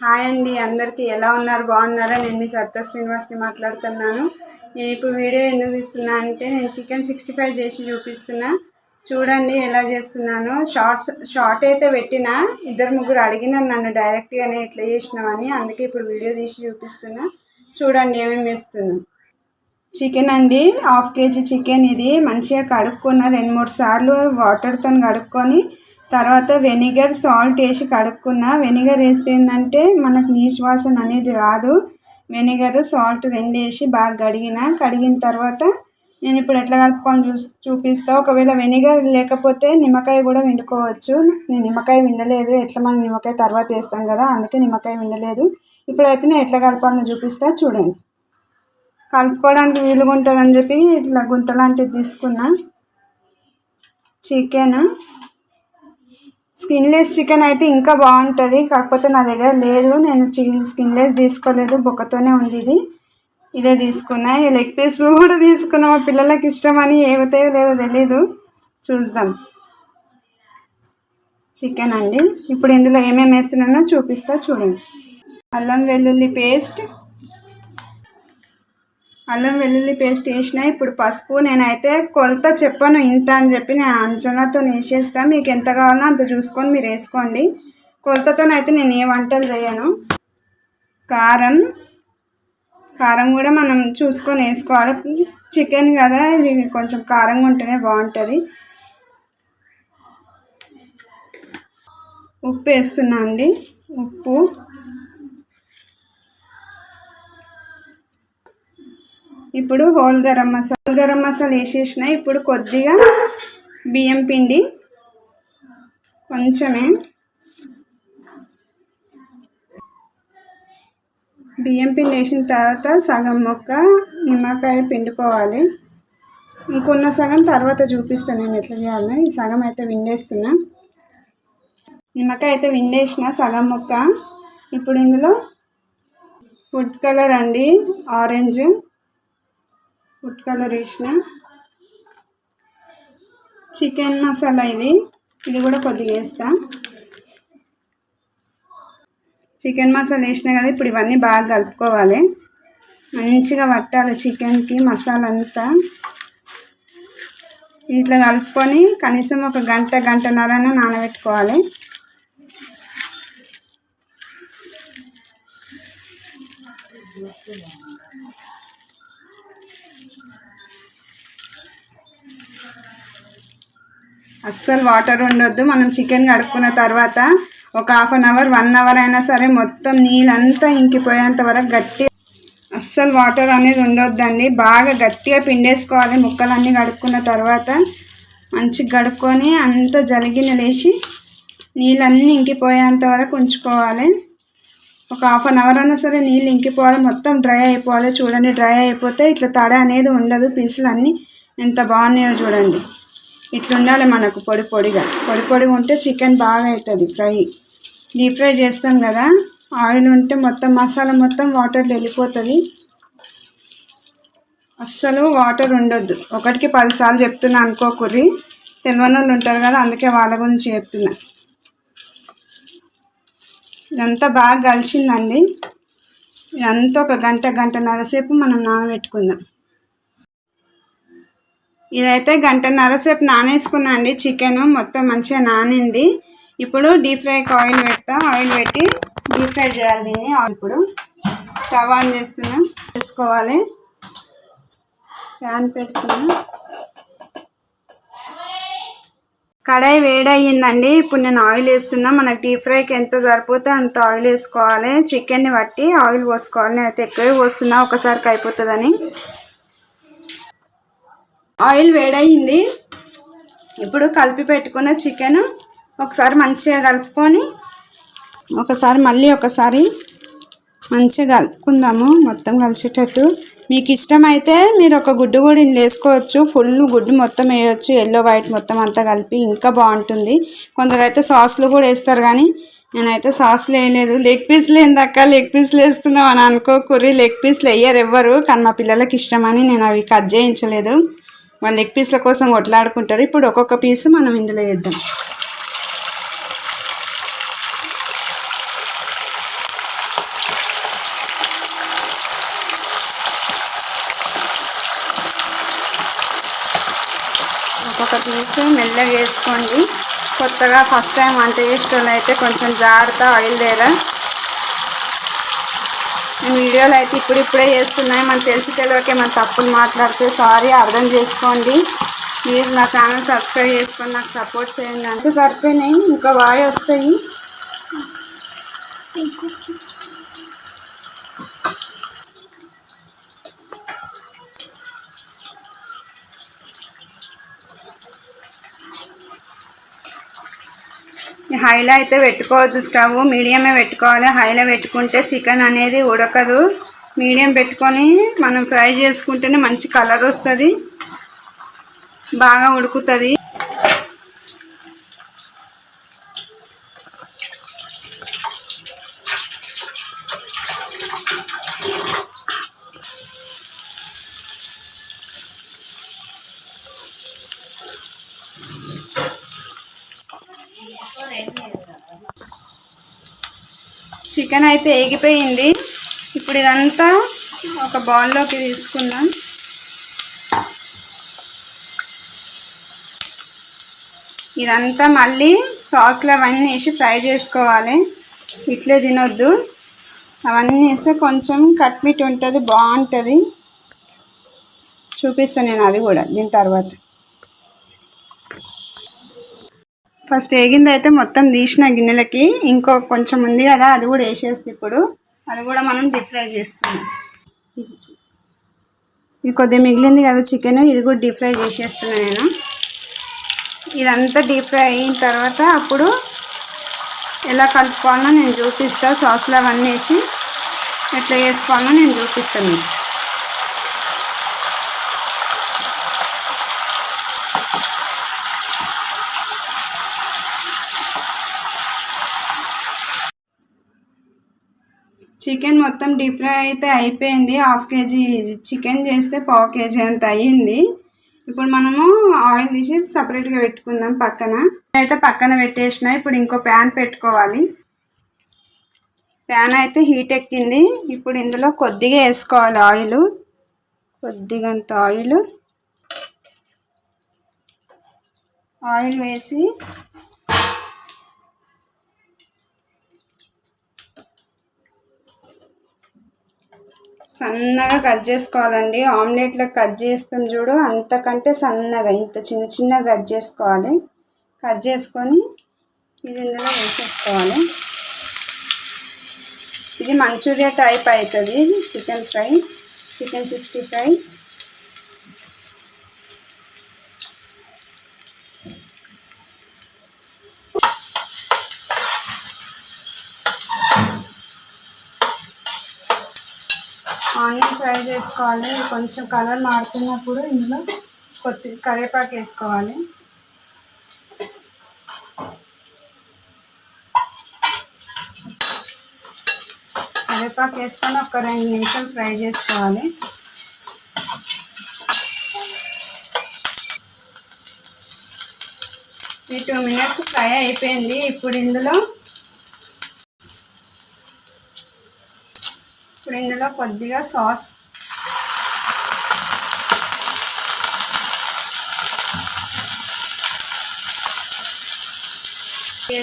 Hi అండి అందరికీ ఎలా ఉన్నారు? బాగున్నారా? నేను మీ సత్య శ్రీనివాస్ని మాట్లాడుతున్నాను. నేను ఇప్పుడు వీడియో ఎందుకు తీస్తున్నా అంటే నేను చికెన్ సిక్స్టీ ఫైవ్ చేసి చూపిస్తున్నా. చూడండి ఎలా చేస్తున్నాను. షార్ట్స్ షార్ట్ అయితే పెట్టిన ఇద్దరు ముగ్గురు అడిగినారు నన్ను డైరెక్ట్గానే ఎట్లా చేసినామని అందుకే ఇప్పుడు వీడియో తీసి చూపిస్తున్నా. చూడండి ఏమేమి వేస్తున్నాను చికెన్ అండి హాఫ్ కేజీ చికెన్ ఇది. మంచిగా కడుక్కున్న రెండు మూడు సార్లు వాటర్తో కడుక్కొని తర్వాత వెనిగర్ సాల్ట్ వేసి కడుక్కున్న. వెనిగర్ వేస్తే ఏంటంటే మనకు నీచు వాసన అనేది రాదు. వెనిగర్ సాల్ట్ రెండు వేసి బాగా కడిగిన. కడిగిన తర్వాత నేను ఇప్పుడు ఎట్లా కలుపుకొని చూ చూపిస్తా. ఒకవేళ వెనిగర్ లేకపోతే నిమ్మకాయ కూడా వండుకోవచ్చు నేను నిమ్మకాయ విండలేదు ఎట్లా మనం నిమ్మకాయ తర్వాత వేస్తాం కదా అందుకే నిమ్మకాయ విండలేదు ఇప్పుడైతే నేను ఎట్లా కలపాలని చూపిస్తా. చూడండి. కలుపుకోవడానికి వీలుగా ఉంటుందని చెప్పి ఇట్లా గుంత లాంటిది తీసుకున్నా. చికెన్. స్కిన్లెస్ చికెన్ అయితే ఇంకా బాగుంటుంది. కాకపోతే నా దగ్గర లేదు. నేను చికెన్ స్కిన్లెస్ తీసుకోలేదు. బొక్కతోనే ఉంది ఇది. ఇదే తీసుకున్నా. ఈ లెగ్ పీస్లు కూడా తీసుకున్నా. మా పిల్లలకి ఇష్టమని ఏమవుతాయో లేదో తెలీదు. చూద్దాం. చికెన్ అండి. ఇప్పుడు ఇందులో ఏమేమి వేస్తున్నానో చూపిస్తా. చూడండి. అల్లం వెల్లుల్లి పేస్ట్ అల్లం వెల్లుల్లి పేస్ట్ వేసిన ఇప్పుడు పసుపు నేనైతే కొలత చెప్పను ఇంత అని చెప్పి నేను అంచనాతో వేసేస్తాను మీకు ఎంత కావాలో అంత చూసుకొని మీరు వేసుకోండి. కొలతతోనైతే నేను ఏ వంటలు చేయను. కారం కారం కూడా మనం చూసుకొని వేసుకోవాలి. చికెన్ కదా ఇది కొంచెం కారంగా ఉంటేనే బాగుంటుంది. ఉప్పు వేస్తున్నా అండి. ఉప్పు. ఇప్పుడు హోల్ గరం మసాలా హోల్ గరం మసాలా వేసేసిన ఇప్పుడు కొద్దిగా బియ్యం పిండి కొంచెమే బియ్యం పిండి వేసిన తర్వాత సగం మొక్క నిమ్మకాయ పిండుకోవాలి. ఇంకొన్న సగం తర్వాత చూపిస్తాను నేను ఎట్లా చేయాలని. ఈ సగం అయితే విండేస్తున్నా. నిమ్మకాయ అయితే విండేసిన సగం మొక్క ఇప్పుడు ఇందులో ఫుడ్ కలర్ అండి ఆరెంజ్ ఫుడ్ కలర్ వేసిన చికెన్ మసాలా ఇది. ఇది కూడా కొద్దిగా వేస్తా. చికెన్ మసాలా వేసినా కదా ఇప్పుడు ఇవన్నీ బాగా కలుపుకోవాలి. మంచిగా పట్టాలి చికెన్కి మసాలా అంతా. ఇట్లా కలుపుకొని కనీసం ఒక గంట గంటన్నరైనా నానబెట్టుకోవాలి. అస్సలు వాటర్ ఉండొద్దు మనం చికెన్ కడుక్కున్న తర్వాత ఒక half an hour one hour అయినా సరే మొత్తం నీళ్ళంతా ఇంకిపోయేంత వరకు గట్టి అస్సలు వాటర్ అనేది ఉండొద్దండి. బాగా గట్టిగా పిండేసుకోవాలి. ముక్కలన్నీ కడుక్కున్న తర్వాత మంచిగా కడుక్కొని అంత జలిగిన లేచి నీళ్ళన్నీ ఇంకిపోయేంత వరకు ఉంచుకోవాలి. ఒక హాఫ్ అన్ అవర్ అయినా సరే నీళ్ళు ఇంకిపోవాలి. మొత్తం డ్రై అయిపోవాలి. చూడండి డ్రై అయిపోతే ఇట్లా తడ అనేది ఉండదు. పీసులు అన్నీ ఎంత బాగున్నాయో చూడండి. ఇట్లా ఉండాలి మనకు పొడి పొడిగా. పొడి పొడిగా ఉంటే చికెన్ బాగా అవుతుంది ఫ్రై. డీప్ ఫ్రై చేస్తాం కదా ఆయిల్ ఉంటే మొత్తం మసాలా మొత్తం వాటర్ వెళ్ళిపోతుంది. అస్సలు వాటర్ ఉండొద్దు. ఒకటికి పదిసార్లు చెప్తున్నా అనుకోకుర్రి తెలియని వాళ్ళు ఉంటారు కదా అందుకే వాళ్ళ గురించి చెప్తున్నా. ఇదంతా బాగా కలిసిందండి ఇదంతా ఒక గంట గంటన్నర సేపు మనం నానబెట్టుకుందాం. ఇదైతే గంటన్నర సేపు నానేసుకున్నా అండి. చికెన్ మొత్తం మంచిగా నానింది. ఇప్పుడు డీప్ ఫ్రైకి ఆయిల్ పెడతా. ఆయిల్ పెట్టి డీప్ ఫ్రై చేయాలి దీన్ని. ఇప్పుడు స్టవ్ ఆన్ చేస్తున్నా. వేసుకోవాలి ప్యాన్ పెడుతున్నా. కడాయి వేడయ్యిందండి. ఇప్పుడు నేను ఆయిల్ వేస్తున్నా. మనకి డీప్ ఫ్రైకి ఎంత సరిపోతే అంత ఆయిల్ వేసుకోవాలి. చికెన్ని బట్టి ఆయిల్ పోసుకోవాలి. అయితే ఎక్కువే పోస్తున్నా. ఒకసారికి అయిపోతుందని. ఆయిల్ వేడయింది. ఇప్పుడు కలిపి పెట్టుకున్న చికెన్ ఒకసారి మంచిగా కలుపుకొని ఒకసారి మళ్ళీ ఒకసారి మంచిగా కలుపుకుందాము మొత్తం కలిసేటట్టు. మీకు ఇష్టమైతే మీరు ఒక గుడ్డు కూడా వేసుకోవచ్చు. ఫుల్ గుడ్డు మొత్తం వేయవచ్చు ఎల్లో వైట్ మొత్తం అంతా కలిపి ఇంకా బాగుంటుంది. కొందరు అయితే సాస్లు కూడా వేస్తారు కానీ నేనైతే సాస్లు వేయలేదు లెగ్ పీస్లు ఏందక్క లెగ్ పీస్లు వేస్తున్నావు అని అనుకోకుర్రి లెగ్ పీస్లు వేయరు ఎవ్వరు. కానీ మా పిల్లలకి ఇష్టమని నేను అవి కట్ చేయించలేదు. మన లెగ్ పీస్ల కోసం కొట్లాడుకుంటారు. ఇప్పుడు ఒక్కొక్క పీసు మనం ఇందులో వేద్దాం. ఒక్కొక్క పీసు మెల్లగా వేసుకోండి. కొత్తగా ఫస్ట్ టైం వంట చేసుకోవాలైతే అయితే కొంచెం జాగ్రత్త ఆయిల్ లేదా నేను వీడియోలు అయితే ఇప్పుడు ఇప్పుడే చేస్తున్నాయి. మనకు తెలిసి తెలియకే మన తప్పులు మాట్లాడితే సారీ అర్థం చేసుకోండి. ప్లీజ్ నా ఛానల్ సబ్స్క్రైబ్ చేసుకొని నాకు సపోర్ట్ చేయండి. అంతే సరిపోయినాయి. ఇంకా బాగా వస్తాయి. హైలో అయితే పెట్టుకోవద్దు స్టవ్ మీడియమే పెట్టుకోవాలి. హైలో పెట్టుకుంటే చికెన్ అనేది ఉడకదు. మీడియం పెట్టుకొని మనం ఫ్రై చేసుకుంటేనే మంచి కలర్ వస్తుంది. బాగా ఉడుకుతుంది. చికెన్ అయితే ఏగిపోయింది. ఇప్పుడు ఇదంతా ఒక బౌల్లోకి తీసుకుందాం. ఇదంతా మళ్ళీ సాస్లో అవన్నీ వేసి ఫ్రై చేసుకోవాలి. ఇట్లే తినొద్దు. అవన్నీ వేస్తే కొంచెం కట్మిట్ ఉంటుంది బాగుంటుంది. చూపిస్తాను నేను అది కూడా దీని తర్వాత. ఫస్ట్ వేగింది అయితే మొత్తం తీసిన గిన్నెలకి ఇంకో కొంచెం ఉంది కదా అది కూడా వేసేస్తుంది ఇప్పుడు అది కూడా మనం డీప్ ఫ్రై చేసుకున్నాం ఇది కొద్దిగా మిగిలింది కదా చికెన్ ఇది కూడా డీప్ ఫ్రై చేసేస్తున్నాను నేను. ఇదంతా డీప్ ఫ్రై అయిన తర్వాత అప్పుడు ఎలా కలుపుకోవాలో నేను చూపిస్తాను సాస్లో అవన్నీ వేసి ఎట్లా చేసుకోవాలో నేను చూపిస్తాను మీకు. చికెన్ మొత్తం డీప్ ఫ్రై అయితే అయిపోయింది. హాఫ్ కేజీ చికెన్ చేస్తే పావు కేజీ అంత అయ్యింది. ఇప్పుడు మనము ఆయిల్ తీసి సపరేట్గా పెట్టుకుందాం పక్కన. అయితే పక్కన పెట్టేసిన. ఇప్పుడు ఇంకో ప్యాన్ పెట్టుకోవాలి. ప్యాన్ అయితే హీట్ ఎక్కింది. ఇప్పుడు ఇందులో కొద్దిగా వేసుకోవాలి ఆయిల్. కొద్దిగంత ఆయిల్. ఆయిల్ వేసి సన్నగా కట్ చేసుకోవాలండి. ఆమ్లెట్లో కట్ చేస్తాం చూడు. అంతకంటే సన్నగా ఇంత చిన్న చిన్న కట్ చేసుకోవాలి. కట్ చేసుకొని ఇది ఇందులో వేసేసుకోవాలి. ఇది మంచూరియా టైప్ అవుతుంది. Chicken fry chicken sixty fry వేసుకోవాలి. కొంచెం కలర్ మారుతున్నప్పుడు ఇందులో కొద్ది కరివేపాకు వేసుకోవాలి. కరివేపాకు వేసుకొని ఒక రెండు నిమిషాలు ఫ్రై చేసుకోవాలి. ఈ టూ మినిట్స్ ఫ్రై అయిపోయింది. ఇప్పుడు ఇందులో ఇప్పుడు ఇందులో కొద్దిగా సాస్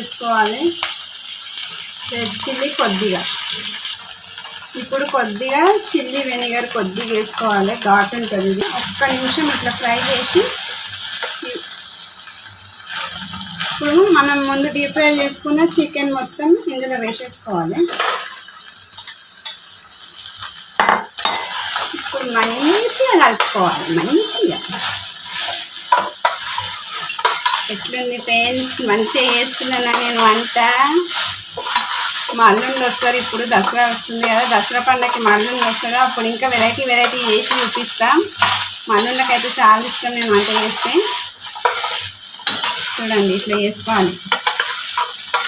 వేసుకోవాలి. రెడ్ చిల్లీ కొద్దిగా. ఇప్పుడు కొద్దిగా చిల్లీ వెనిగర్ కొద్దిగా వేసుకోవాలి. ఘాట్ ఉంటుంది ఇది. ఒక్క నిమిషం ఇట్లా ఫ్రై చేసి ఇప్పుడు మనం ముందు డీప్ ఫ్రై చేసుకున్న చికెన్ మొత్తం ఇందులో వేసేసుకోవాలి. ఇప్పుడు మంచిగా కలుపుకోవాలి. మంచిగా. ఎట్లుంది ఫ్రెండ్స్? మంచిగా చేస్తున్నాను నేను వంట మా అల్లుండి వస్తారు ఇప్పుడు దసరా వస్తుంది కదా. దసరా పండగకి మా అల్లుండి వస్తారు. అప్పుడు ఇంకా వెరైటీ వెరైటీ చేసి చూపిస్తాం. మా అల్లుళ్ళకి అయితే చాలా ఇష్టం నేను వంట చేస్తే. చూడండి ఇట్లా చేసుకోవాలి.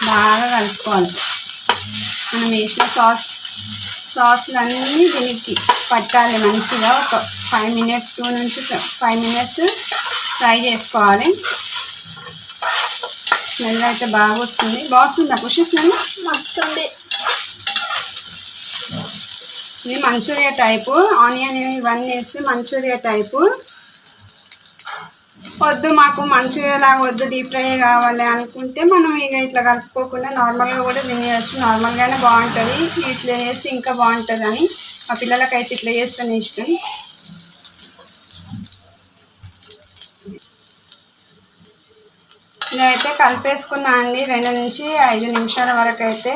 బాగా కలుపుకోవాలి. మనం వేసిన సాస్ సాసులన్నీ దీనికి పట్టాలి మంచిగా. ఒక ఫైవ్ మినిట్స్ టూ నుంచి ఫైవ్ మినిట్స్ ఫ్రై చేసుకోవాలి. స్మెల్ అయితే బాగా వస్తుంది. బాగుంటుందా ఖుషి స్మెల్? మస్తుంది. ఇది మంచూరియా టైపు. ఆనియన్ ఇవన్నీ వేస్తే మంచూరియా టైపు. వద్దు మాకు మంచిగా వద్దు. డీప్ ఫ్రై కావాలి అనుకుంటే మనం ఇక ఇట్లా కలుపుకోకుండా నార్మల్గా కూడా తినేయచ్చు. నార్మల్గానే బాగుంటుంది. ఇట్లా చేస్తే ఇంకా బాగుంటుంది అని మా పిల్లలకైతే ఇట్లా చేస్తేనే ఇష్టం. ఇదైతే కలిపేసుకున్నా అండి. రెండు నుంచి ఐదు నిమిషాల వరకు అయితే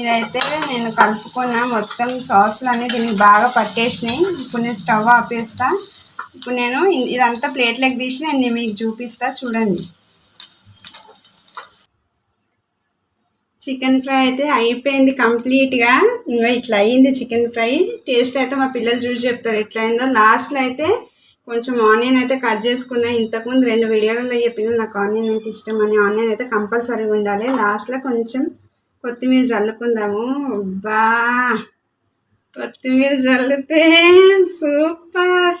ఇదైతే నేను కలుపుకున్నా మొత్తం సాసులు అన్నీ దీనికి బాగా పట్టేసినాయి. ఇప్పుడు నేను స్టవ్ ఆపేస్తా. ఇప్పుడు నేను ఇదంతా ప్లేట్లోకి తీసి నేను మీకు చూపిస్తా. చూడండి. చికెన్ ఫ్రై అయితే అయిపోయింది కంప్లీట్గా. ఇంకా ఇట్లా అయ్యింది చికెన్ ఫ్రై. టేస్ట్ అయితే మా పిల్లలు చూసి చెప్తారు. ఎట్లా అయిందో లాస్ట్లో అయితే కొంచెం ఆనియన్ అయితే కట్ చేసుకున్నా. ఇంతకుముందు రెండు వీడియోలలో చెప్పిన నాకు ఆనియన్ అంటే ఇష్టం అని. ఆనియన్ అయితే కంపల్సరీగా ఉండాలి. లాస్ట్లో కొంచెం కొత్తిమీర చల్లుకుందాము. బా కొత్తిమీర చల్లితే సూపర్!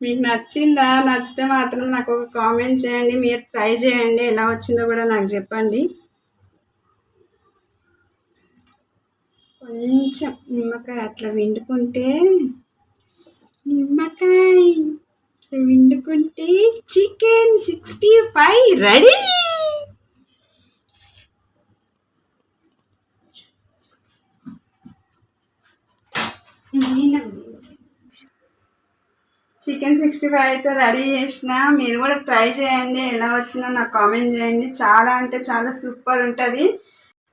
మీకు నచ్చిందా? నచ్చితే మాత్రం నాకు ఒక కామెంట్ చేయండి. మీరు ట్రై చేయండి. ఎలా వచ్చిందో కూడా నాకు చెప్పండి. కొంచెం నిమ్మకాయ అట్లా వండుకుంటే నిమ్మకాయ. వండుకుంటే chicken sixty five. Ready? Chicken sixty five అయితే రెడీ చేసిన. మీరు కూడా ట్రై చేయండి. ఎలా వచ్చిందో నాకు కామెంట్ చేయండి. చాలా అంటే చాలా సూపర్ ఉంటుంది.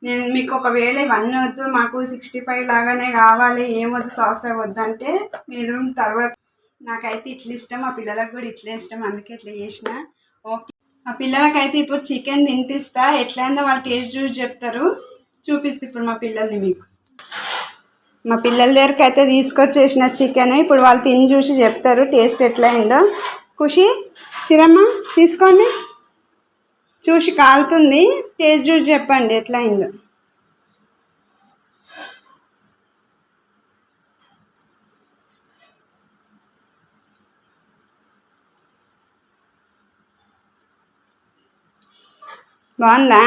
నేను మీకు ఒకవేళ ఇవన్నీ వద్దు మాకు సిక్స్టీ ఫైవ్ లాగానే కావాలి ఏమొద్దు సాస్ వద్దంటే మీరు తర్వాత నాకైతే ఇట్లా ఇష్టం మా పిల్లలకు కూడా ఇట్లా ఇష్టం అందుకే ఇట్లా చేసిన. ఓకే మా పిల్లలకైతే ఇప్పుడు చికెన్ తినిపిస్తా ఎట్లయిందో వాళ్ళు టేస్ట్ చూసి చెప్తారు. చూపిస్తా ఇప్పుడు మా పిల్లల్ని మీకు. మా పిల్లల దగ్గరికి అయితే తీసుకొచ్చేసిన చికెన్ ఇప్పుడు వాళ్ళు తిని చూసి చెప్తారు టేస్ట్ ఎట్లయిందో. ఖుషి సిరమ్మ తీసుకోండి. చూసి కాలుతుంది. టేస్ట్ చూసి చెప్పండి ఎట్లా అయిందో బాగుందా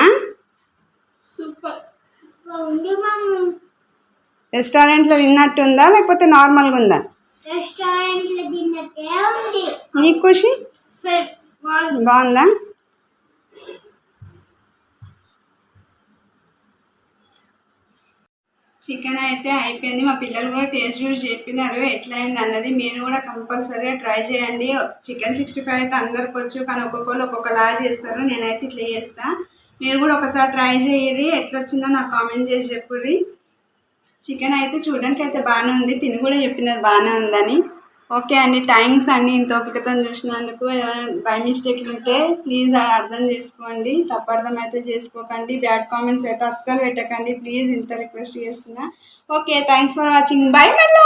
రెస్టారెంట్లో తిన్నట్టుందా లేకపోతే నార్మల్గా ఉందా. నీకు ఖుషి? బాగుంది? చికెన్ అయితే అయిపోయింది. మా పిల్లలు కూడా టేస్ట్ చూసి చెప్పినారు. ఎట్లా అయింది అన్నది మీరు కూడా కంపల్సరీగా ట్రై చేయండి. చికెన్ సిక్స్టీ ఫైవ్ అయితే అందరికి వచ్చు కానీ ఒక్కొక్కరు ఒక్కొక్కలా చేస్తారు. నేనైతే ఇట్లా చేస్తా. మీరు కూడా ఒకసారి ట్రై చేయరి. ఎట్లా వచ్చిందో నాకు కామెంట్ చేసి చెప్పుర్రి చికెన్ అయితే చూడడానికి అయితే బాగానే ఉంది. తిని కూడా చెప్పినారు బాగానే ఉందని. ఓకే అండి థ్యాంక్స్ అండి ఇంత ఓపికతో చూసినందుకు. బై మిస్టేక్ ఉంటే ప్లీజ్ అర్థం చేసుకోండి తప్పు అర్థమైతే అయితే చేసుకోకండి. బ్యాడ్ కామెంట్స్ అయితే అస్సలు పెట్టకండి. ప్లీజ్ ఇంత రిక్వెస్ట్ చేస్తున్నా. Okay thanks for watching. Bye మళ్ళా!